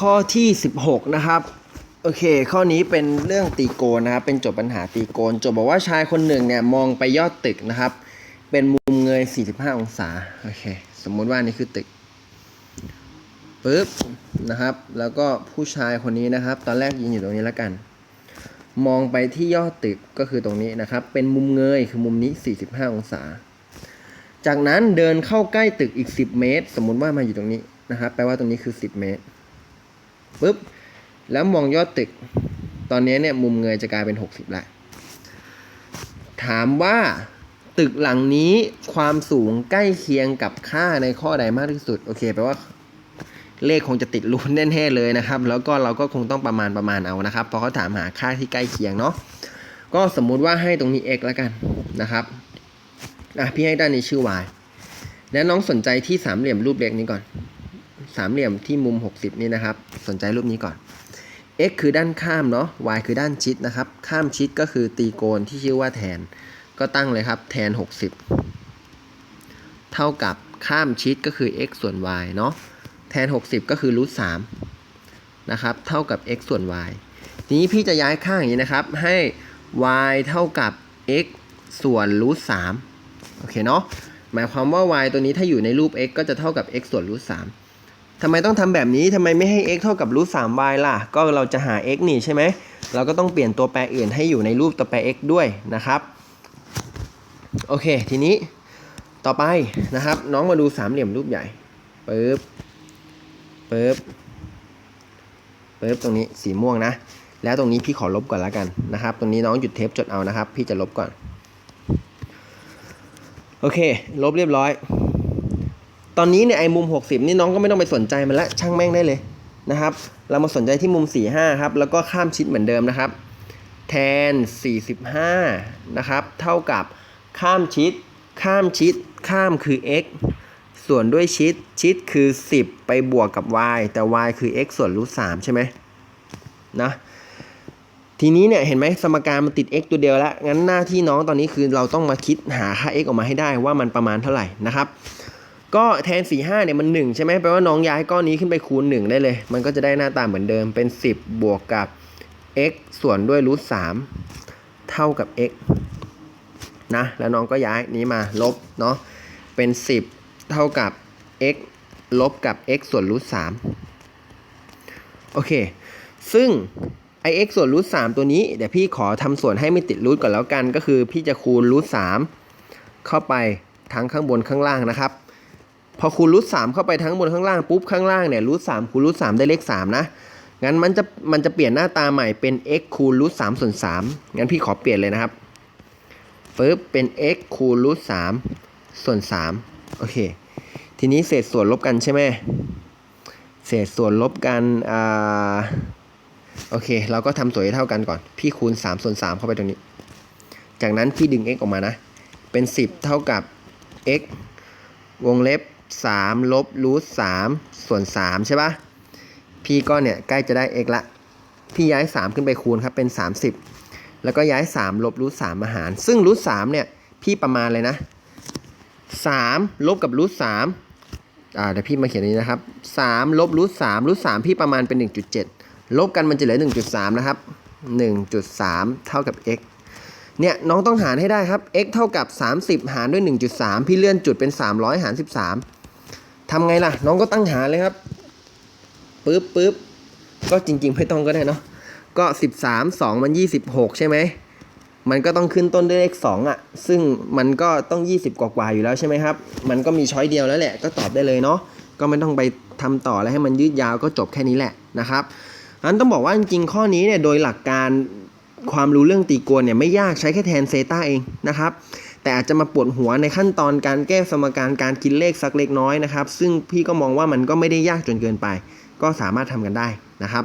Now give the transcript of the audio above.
ข้อที่ 16 นะครับ โอเค ข้อนี้เป็นเรื่องตีโกนนะครับ เป็นโจทย์ปัญหาตีโกนโจทย์บอกว่าชายคนหนึ่งเนี่ยมองไปยอดตึกนะครับ เป็นมุมเงย 45 องศา โอเค สมมุติว่านี่คือตึกปึ๊บนะครับ แล้วก็ผู้ชายคนนี้นะครับ ตอนแรกยืนอยู่ตรงนี้แล้วกัน มองไปที่ยอดตึกก็คือตรงนี้นะครับ เป็นมุมเงยคือมุมนี้ 45 องศา จากนั้นเดินเข้าใกล้ตึกอีก 10 เมตร สมมุติว่ามาอยู่ตรงนี้นะครับ แปลว่าตรงนี้คือ 10 เมตร ปุ๊บแล้วมองยอดตึก ตอนนี้เนี่ยมุมเงยจะกลายเป็น 60ล้วถามว่าตึกหลังนี้ความสูงใกล้เคียงกับค่าในข้อใดมากที่สุด โอเคแปลว่าเลขคงจะติดรูนแน่ๆเลยนะครับ แล้วก็เราก็คงต้องประมาณประมาณเอานะครับเพราะเขาถามหาค่าที่ใกล้เคียงเนาะก็สมมุติว่าให้ตรงนี้ x แล้วกันนะครับอะพี่ให้ด้านนี้ชื่อ y แล้วน้องสนใจที่สามเหลี่ยมรูปเล็กนี้ก่อน สามเหลี่ยมที่มุม 60 นี่นะครับ สนใจรูปนี้ก่อน x คือด้านข้ามเนาะ y คือด้านชิดนะครับ ข้ามชิดก็คือตีโกนที่ชื่อว่าแทน ก็ตั้งเลยครับ แทน 60 เท่ากับข้ามชิดก็คือ x ส่วน y เนาะ แทน 60 ก็คือรูท3นะครับ เท่ากับ x ส่วน y ทีนี้พี่จะย้ายข้างอย่างนี้นะครับ ให้ y เท่ากับ x ส่วนรูท3โอเคเนาะ หมายความว่า y ตัวนี้ถ้าอยู่ในรูป x ก็จะเท่ากับ x ส่วนรูท3 ทำไมต้องทำแบบนี้ทำไมไม่ให้ x เท่ากับรูท3 y ล่ะ ก็เราจะหา x นี่ใช่ไหม เราก็ต้องเปลี่ยนตัวแปรอื่นให้อยู่ในรูปตัวแปร x ด้วยนะครับ โอเค ทีนี้ต่อไปนะครับ น้องมาดูสามเหลี่ยมรูปใหญ่ปึ๊บปึ๊บปึ๊บตรงนี้สีม่วงนะ แล้วตรงนี้พี่ขอลบก่อนแล้วกันนะครับ ตรงนี้น้องหยุดเทปจดเอานะครับ พี่จะลบก่อน โอเค ลบเรียบร้อย ตอนนี้เนี่ยไอ้มุม 60 นี่น้องก็ไม่ต้องไปสนใจมันละช่างแม่งได้เลยนะครับ เรามาสนใจที่มุม 45 ครับ แล้วก็ข้ามชิดเหมือนเดิมนะครับ แทน 45 นะครับ เท่ากับข้ามชิด ข้ามชิด ข้ามคือ x ส่วนด้วยชิด ชิดคือ 10 ไปบวกกับ y แต่ y คือ x ส่วนรูท3ใช่ไหมนะทีนี้เนี่ยเห็นไหมสมการมันติด x ตัวเดียวแล้ว งั้นหน้าที่น้องตอนนี้คือเราต้องมาคิดหาค่า x ออกมาให้ได้ว่ามันประมาณเท่าไหร่นะครับ ก็แทน 4 5เนี่ยมัน 1 ใช่ไหมแปลว่าน้องย้ายก้อนนี้ขึ้นไปคูณ 1 ได้เลย มันก็จะได้หน้าตาเหมือนเดิมเป็น 10 บวกกับ x ส่วนด้วยรูท3เท่ากับ x นะ แล้วน้องก็ย้ายนี้มาลบเนาะเป็น 10 เท่ากับ x ลบกับ x ส่วนรูท3โอเค ซึ่งไอ x ส่วนรูท3ตัวนี้ เดี๋ยวพี่ขอทำส่วนให้ไม่ติดรูทก่อนแล้วกัน ก็คือพี่จะคูณรูท3เข้าไปทั้งข้างบนข้างล่างนะครับ พอคูณรูท3เข้าไปทั้งบนข้างล่างปุ๊บข้างล่างเนี่ยรูท3คูณรูท3ได้เลข3นะงั้นมันจะมันจะเปลี่ยนหน้าตาใหม่เป็น x คูณรูท3ส่วน3งั้นพี่ขอเปลี่ยนเลยนะครับปึ๊บเป็น x คูณรูท3ส่วน3โอเค ทีนี้เศษส่วนลบกันใช่ไหมเศษส่วนลบกันอ่าโอเค เราก็ทำส่วนให้เท่ากันก่อน พี่คูณ3ส่วน3เข้าไปตรงนี้ จากนั้นพี่ดึง x ออกมานะ เป็น 10 เท่ากับ x วงเล็บ 3 ลบรูท3ส่วน 3 ใช่ปะพี่ก็เนี่ยใกล้จะได้ x ละ พี่ย้าย 3 ขึ้นไปคูณครับ เป็น 30 แล้วก็ย้าย 3 ลบรูท3มาหาร ซึ่งรูท3เนี่ย พี่ประมาณเลยนะ 3 ลบกับรูท3อ่าเดี๋ยวพี่มาเขียนนี้นะครับ 3 ลบรูท3รูท3พี่ประมาณเป็น 1.7 ลบกันมันจะเหลือ 1.3 นะครับ 1.3 เท่ากับ x เนี่ยน้องต้องหารให้ได้ครับ x เท่ากับ 30 หารด้วย 1.3 พี่เลื่อนจุดเป็น 300 หาร 13 ทำไงล่ะ น้องก็ตั้งหาเลยครับปึ๊บปึ๊บก็จริง ๆ ไม่ต้องก็ได้เนาะก็ 13 2 มัน 26 ใช่ไหมมันก็ต้องขึ้นต้นด้วยเลข2อะ ซึ่งมันก็ต้อง 20 กว่าๆอยู่แล้วใช่ไหมครับ มันก็มีช้อยเดียวแล้วแหละ ก็ตอบได้เลยเนาะ ก็ไม่ต้องไปทำต่อแล้วให้มันยืดยาวก็จบแค่นี้แหละนะครับอันต้องบอกว่าจริงๆข้อนี้เนี่ยโดยหลักการความรู้เรื่องตีโกนเนี่ยไม่ยากใช้แค่แทนเซต้าเองนะครับ แต่อาจจะมาปวดหัวในขั้นตอนการแก้สมการการคิดเลขสักเล็กน้อยนะครับ ซึ่งพี่ก็มองว่ามันก็ไม่ได้ยากจนเกินไป ก็สามารถทำกันได้นะครับ